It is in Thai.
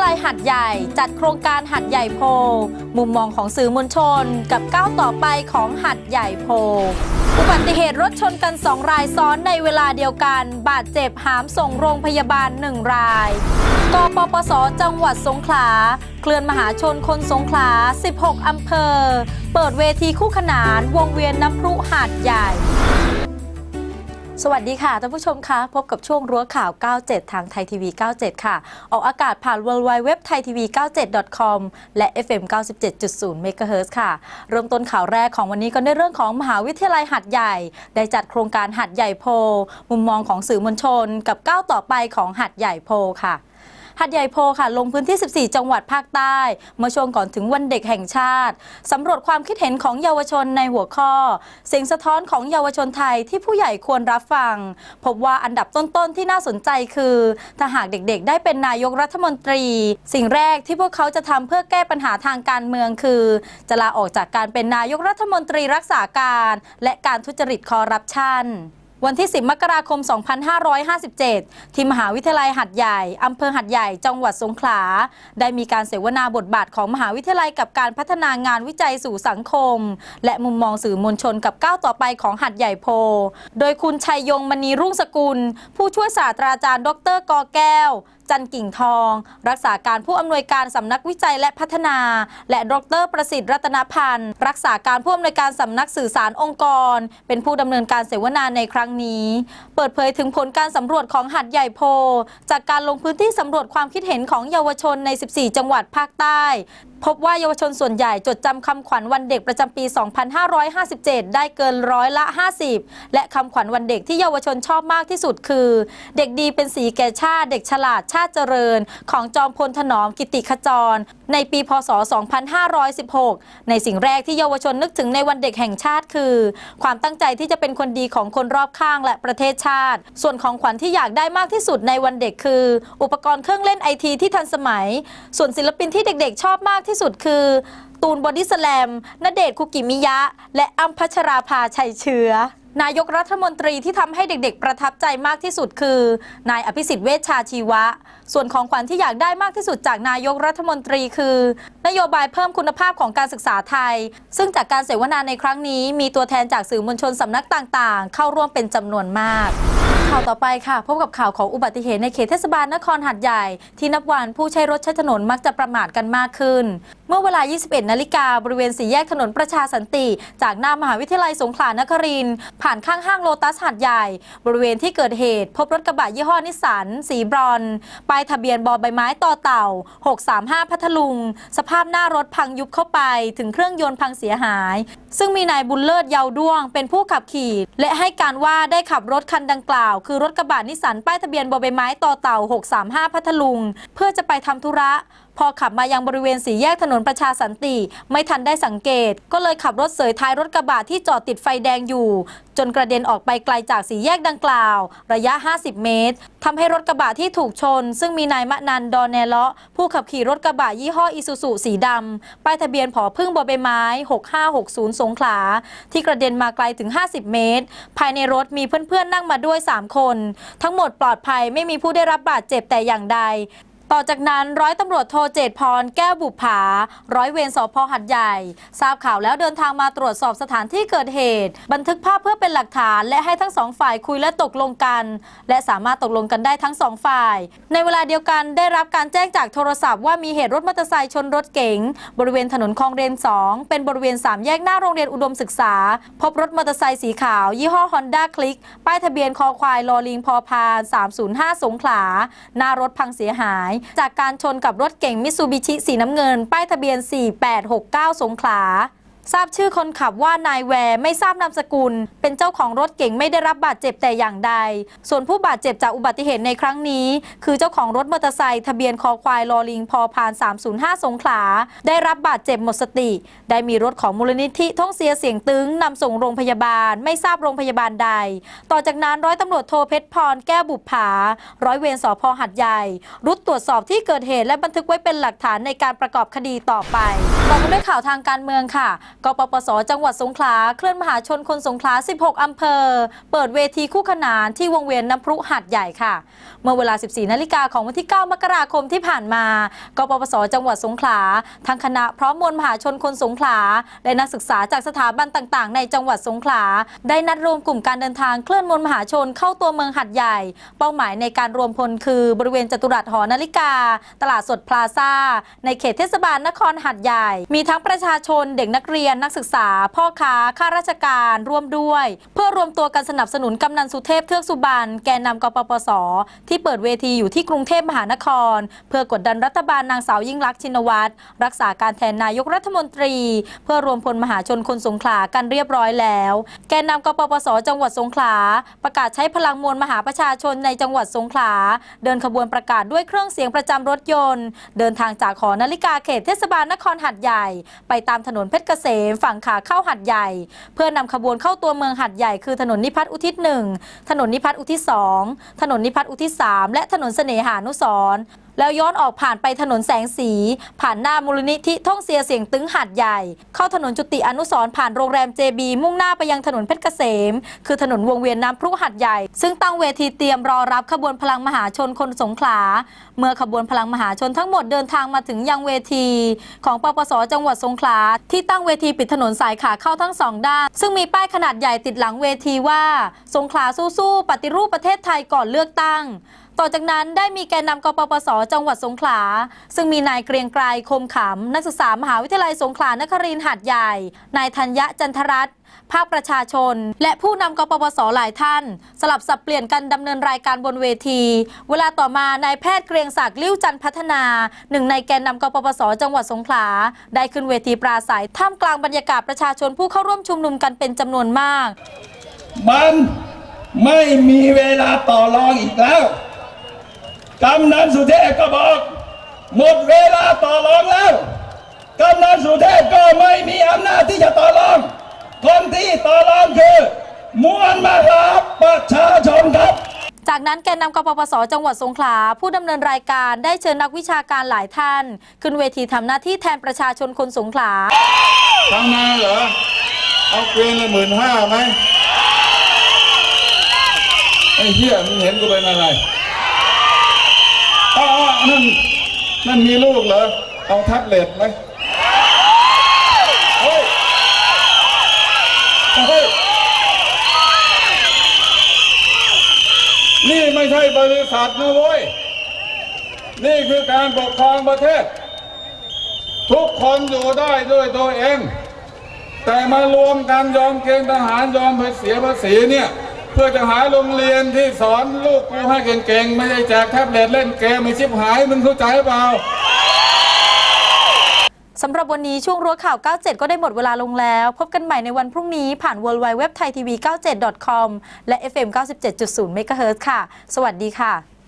าลัยหัดใหญ่จัดโครงการหัดใหญ่โพ มุมมองของสื่อมวลชนกับก้าวต่อไปของหัดใหญ่โพ อุบัติเหตุรถชนกันสองรายซ้อนในเวลาเดียวกัน บาดเจ็บหามส่งโรงพยาบาลหนึ่งรายกปปส จังหวัดสงขลา เคลื่อนมหาชนคนสงขลา 16 อำเภอ เปิดเวทีคู่ขนานวงเวียนน้ำพรุหาดใหญ่ สวัสดีค่ะท่านผู้ชมคะพบกับช่วงรั้วข่าว 97 ทางไทยทีวี 97 ค่ะ ออกอากาศผ่าน w w w t h a i t v 97 com และ FM 97.0 MHz ค่ะ เริ่มต้นข่าวแรกของวันนี้ก็ในเรื่องของมหาวิทยาลัยหัดใหญ่ ได้จัดโครงการหัดใหญ่โพ มุมมองของสื่อมวลชน กับก้าวต่อไปของหัดใหญ่โพค่ะ หัดใหญ่โพค่ะ ลงพื้นที่ 14 จังหวัดภาคใต้เมื่อช่วงก่อนถึงวันเด็กแห่งชาติสำรวจความคิดเห็นของเยาวชนในหัวข้อ เสียงสะท้อนของเยาวชนไทยที่ผู้ใหญ่ควรรับฟัง พบว่าอันดับต้นๆที่น่าสนใจคือถ้าหากเด็กๆ ได้เป็นนายกรัฐมนตรี สิ่งแรกที่พวกเขาจะทำเพื่อแก้ปัญหาทางการเมืองคือ จะลาออกจากการเป็นนายกรัฐมนตรีรักษาการ และการทุจริตคอร์รัปชัน วันที่ 10 มกราคม 2557 ที่มหาวิทยาลัยหัดใหญ่ อำเภอหัดใหญ่ จังหวัดสงขลา ได้มีการเสวนาบทบาทของมหาวิทยาลัยกับการพัฒนางานวิจัยสู่สังคม และมุมมองสื่อมวลชนกับก้าวต่อไปของหัดใหญ่โพ โดยคุณชัยยงมณีรุ่งสกุล ผู้ช่วยศาสตราจารย์ ดรกอแก้ว จันกิ่งทอง รักษาการผู้อำนวยการสำนักวิจัยและพัฒนา และดรประสิทธิ์รัตนพันธ์ รักษาการผู้อำนวยการสำนักสื่อสารองค์กร เป็นผู้ดำเนินการเสวนาในครั้งนี้ เปิดเผยถึงผลการสำรวจของหัดใหญ่โพ จากการลงพื้นที่สำรวจความคิดเห็นของเยาวชนใน 14 จังหวัดภาคใต้ พบว่าเยาวชนส่วนใหญ่จดจำคำขวัญวันเด็กประจำปี 2557 ได้เกินร้อยละ 50 และคำขวัญวันเด็กที่เยาวชนชอบมากที่สุดคือ เด็กดีเป็นสีแก่ชาติ เด็กฉลาดชาติเจริญ ของจอมพลถนอมกิติขจร ในปีพศ 2516 ในสิ่งแรกที่เยาวชนนึกถึงในวันเด็กแห่งชาติคือ ความตั้งใจที่จะเป็นคนดีของคนรอบข้างและประเทศชาติ ส่วนของขวัญที่อยากได้มากที่สุดในวันเด็กคือ อุปกรณ์เครื่องเล่นไอทีที่ทันสมัย ส่วนศิลปินที่เด็กๆ ชอบมากที่สุดคือ ตูนบอดี้สแลมณเดชน์คุกิมิยะ และอัมพัชราภาชัยเชื้อนายกรัฐมนตรีที่ทำให้เด็กๆ ประทับใจมากที่สุดคือ นายอภิสิทธิ์เวชชาชีวะ ส่วนของขวัญที่อยากได้มากที่สุดจากนายกรัฐมนตรีคือ นโยบายเพิ่มคุณภาพของการศึกษาไทย ซึ่งจากการเสวนาในครั้งนี้ มีตัวแทนจากสื่อมวลชนสำนักต่างๆ เข้าร่วมเป็นจำนวนมากข่าวต่อไปค่ะ พบกับข่าวของอุบัติเหตุในเขตเทศบาลนครหัดใหญ่ ที่นับวันผู้ใช้รถใช้ถนนมักจะประมาทกันมากขึ้น เมื่อเวลา 21 นาฬิกาบริเวณสี่แยกถนนประชาสันติ จากหน้ามหาวิทยาลัยสงขลานครินผ่านข้างห้างโลตัสหัดใหญ่ บริเวณที่เกิดเหตุ พบรถกระบะยี่ห้อนิสสันสีบรอนป้ายทะเบียนบอใบไม้ต่อเต่า 635 พัทลุง สภาพหน้ารถพังยุบเข้าไปถึงเครื่องยนต์พังเสียหาย ซึ่งมีนายบุญเลิศเยาวด้วง เป็นผู้ขับขี่ และให้การว่าได้ขับรถคันดังกล่าว คือรถกระบะนิสสันป้ายทะเบียนบอใบไม้ต่อเต่า 635 พัทลุง เพื่อจะไปทำธุระพอขับมายังบริเวณสี่แยกถนนประชาสันติ ไม่ทันได้สังเกต ก็เลยขับรถเสยท้ายรถกระบะที่จอดติดไฟแดงอยู่ จนกระเด็นออกไปไกลจากสี่แยกดังกล่าว ระยะ 50 เมตรทำให้รถกระบะที่ถูกชน ซึ่งมีนายมะนันดอนแนเลาะผู้ขับขี่รถกระบะยี่ห้ออีซูซูสีดำป้ายทะเบียนผอพึ่งบอใบไม้ 6560 สงขลา ที่กระเด็นมาไกลถึง 50 เมตร ภายในรถมีเพื่อนๆนั่งมาด้วย 3 คน ทั้งหมดปลอดภัยไม่มีผู้ได้รับบาดเจ็บแต่อย่างใด ต่อจากนั้นร้อยตำรวจโทเจตพรแก้วบุภา ร้อยเวรสพหัดใหญ่ ทราบข่าวแล้วเดินทางมาตรวจสอบสถานที่เกิดเหตุ บันทึกภาพเพื่อเป็นหลักฐาน และให้ทั้งสองฝ่ายคุยและตกลงกัน และสามารถตกลงกันได้ทั้งสองฝ่าย ในเวลาเดียวกันได้รับการแจ้งจากโทรศัพท์ว่ามีเหตุรถมอเตอร์ไซค์ชนรถเก๋งบริเวณถนนคลองเรน 2 เป็นบริเวณสามแยกหน้าโรงเรียนอุดมศึกษา พบรถมอเตอร์ไซค์สีขาว ยี่ห้อ Honda Click ป้ายทะเบียนคอควายลอลิงพอพาน305 สงขลา หน้ารถพังเสียหายจากการชนกับรถเก่งมิตซูบิชิสีน้ำเงิน ป้ายทะเบียน 4869 สงขลา ทราบชื่อคนขับว่านายแวร์ไม่ทราบนามสกุล เป็นเจ้าของรถเก๋งไม่ได้รับบาดเจ็บแต่อย่างใด ส่วนผู้บาดเจ็บจากอุบัติเหตุในครั้งนี้ คือเจ้าของรถมอเตอร์ไซค์ทะเบียนคอควายลอลิงพอพาน 305 สงขลา ได้รับบาดเจ็บหมดสติ ได้มีรถของมูลนิธิท่องเสียเสียงตึงนำส่งโรงพยาบาล ไม่ทราบโรงพยาบาลใด ต่อจากนั้นร้อยตำรวจโทเพชรพรแก้วบุปผาร้อยเวรสพหัดใหญ่รุดตรวจสอบที่เกิดเหตุและบันทึกไว้เป็นหลักฐานในการประกอบคดีต่อไปต่อมาด้วยข่าวทางการเมืองค่ะกปปส จังหวัดสงขลา เคลื่อนมหาชนคนสงขลา 16 อำเภอ เปิดเวทีคู่ขนานที่วงเวียนน้ำพุหาดใหญ่ค่ะ เมื่อเวลา 14 นาฬิกาของวันที่ 9 มกราคมที่ผ่านมา กปปส จังหวัดสงขลาทั้งคณะพร้อมมวลมหาชนคนสงขลา และนักศึกษาจากสถาบันต่าง ๆ ในจังหวัดสงขลา ได้นัดรวมกลุ่มการเดินทางเคลื่อนมวลมหาชนเข้าตัวเมืองหัดใหญ่ เป้าหมายในการรวมพลคือบริเวณจตุรัสหอนาฬิกา ตลาดสดพลาซ่า ในเขตเทศบาลนครหัดใหญ่ มีทั้งประชาชนเด็กนักเรียนนักศึกษา พ่อค้าข้าราชการร่วมด้วย เพื่อรวมตัวกันสนับสนุนกำนันสุเทพเทือกสุบรรณแกนนำกปปส ที่เปิดเวทีอยู่ที่กรุงเทพมหานคร เพื่อกดดันรัฐบาลนางสาวยิ่งลักษณ์ชินวัตรรักษาการแทนนายกรัฐมนตรี เพื่อรวมพลมหาชนคนสงขลากันเรียบร้อยแล้ว แกนนำกปปส จังหวัดสงขลา ประกาศใช้พลังมวลมหาประชาชนในจังหวัดสงขลา เดินขบวนประกาศด้วยเครื่องเสียงประจำรถยนต์ เดินทางจากหอนาฬิกาเขตเทศบาลนครหัดใหญ่ ไปตามถนนเพชรเกษมฝั่งขาเข้าหัดใหญ่ เพื่อนำขบวนเข้าตัวเมืองหัดใหญ่คือถนนนิพัฒน์อุทิศหนึ่งถนนนิพัฒน์อุทิศสองถนนนิพัฒน์อุทิศสามและถนนเสน่หานุสรแล้วย้อนออกผ่านไปถนนแสงสี ผ่านหน้ามูลนิธิท่องเสียเสียงตึงหัดใหญ่ เข้าถนนจุติอนุสรผ่านโรงแรมเจบีมุ่งหน้าไปยังถนนเพชรเกษม คือถนนวงเวียนน้ำพรุหัดใหญ่ ซึ่งตั้งเวทีเตรียมรอรับขบวนพลังมหาชนคนสงขลา เมื่อขบวนพลังมหาชนทั้งหมดเดินทางมาถึงยังเวที ของปปสจังหวัดสงขลาที่ตั้งเวทีปิดถนนสายขาเข้าทั้งสองด้าน ซึ่งมีป้ายขนาดใหญ่ติดหลังเวทีว่า สงขลาสู้ๆปฏิรูปประเทศไทยก่อนเลือกตั้งต่อจากนั้นได้มีแกนนำกปปส จังหวัดสงขลา ซึ่งมีนายเกรียงไกรคมขำ นักศึกษามหาวิทยาลัยสงขลานครินทร์หาดใหญ่ นายธัญญะจันทรัตน์ภาคประชาชน และผู้นำกปปสหลายท่าน สลับสับเปลี่ยนกันดำเนินรายการบนเวที เวลาต่อมานายแพทย์เกรียงศักดิ์ลิ้วจันพัฒนา หนึ่งในแกนนำกปปสจังหวัดสงขลา ได้ขึ้นเวทีปราศัยท่ามกลางบรรยากาศประชาชนผู้เข้าร่วมชุมนุมกันเป็นจำนวนมาก มันไม่มีเวลาต่อรองอีกแล้ว กำนันสุเทพก็บอก หมดเวลาต่อรองแล้วกำนันสุเทพก็ไม่มีอำนาจที่จะต่อรอง คนที่ต่อรองคือ มวลมหาประชาชนครับจากนั้นแกนนำกปปส จังหวัดสงขลา ผู้ดำเนินรายการได้เชิญนักวิชาการหลายท่าน ขึ้นเวทีทำหน้าที่แทนประชาชนคนสงขลาทำงานเหรอ เอาเกวียนละหมื่นห้าไหมไอ้เหี้ยมึงเห็นกูเป็นอะไรอ๋ออ๋อ นั่นนั่นมีลูกเหรอ เอาแท็บเล็ตไหมเฮ้ยเฮ้ยนี่ไม่ใช่บริษัทนะเว้ย นี่คือการปกครองประเทศ ทุกคนอยู่ได้ด้วยตัวเอง แต่มารวมกันยอมเกณฑ์ทหารยอมไปเสียภาษีเนี่ย พื่อจะหาโรงเรียนที่สอนลูกกูให้เก่งๆ ไม่ได้แจกแท็บเล็ตเล่นเกมไม่ชิบหายมึงเข้าใจเปล่าสำหรับวันนี้ช่วงรั้วข่าว 97 ก็ได้หมดเวลาลงแล้ว พบกันใหม่ในวันพรุ่งนี้ผ่าน w w w t h a i t v 97 com และ FM 97.0 MHz ค่ะ สวัสดีค่ะ